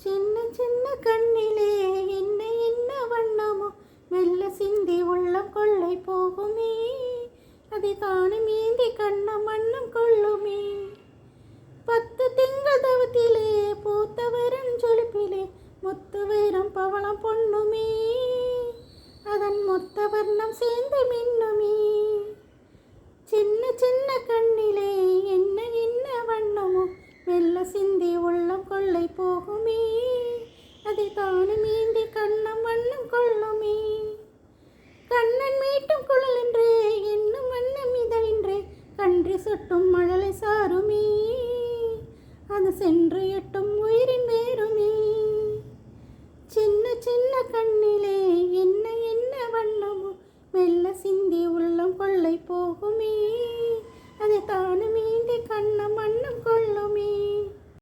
சின்ன சின்ன கண்ணிலே என்ன என்ன வண்ணமோ மெல்ல சிந்தி உள்ள கொள்ளை போகுமே. அதை தானே மீந்தி கண்ணம் மண்ணம் கொள்ளுமே. பத்து திங்கள் தவத்திலே பூத்தவரன் சொலுப்பிலே முத்து வீரம் பவளம் பொண்ணுமே. அதன் மொத்த வர்ணம் சேர்ந்து மின்னுமே. உள்ளம் கொள்ளை போகுமே. அதை தானும் ஏந்தி கண்ணம் வண்ணம் கொள்ளுமே. கண்ணன் மீட்டும் குழல் என்று என்னும் வண்ணம் இதழின்று கன்று சொட்டும் மழலை சாருமே. அது சென்று எட்டும் உயிரின் வேறுமே சின்ன சின்ன கண்ணிலே என்ன என்ன வண்ணமோ மெல்ல சிந்தி உள்ளம் கொள்ளை போகுமே.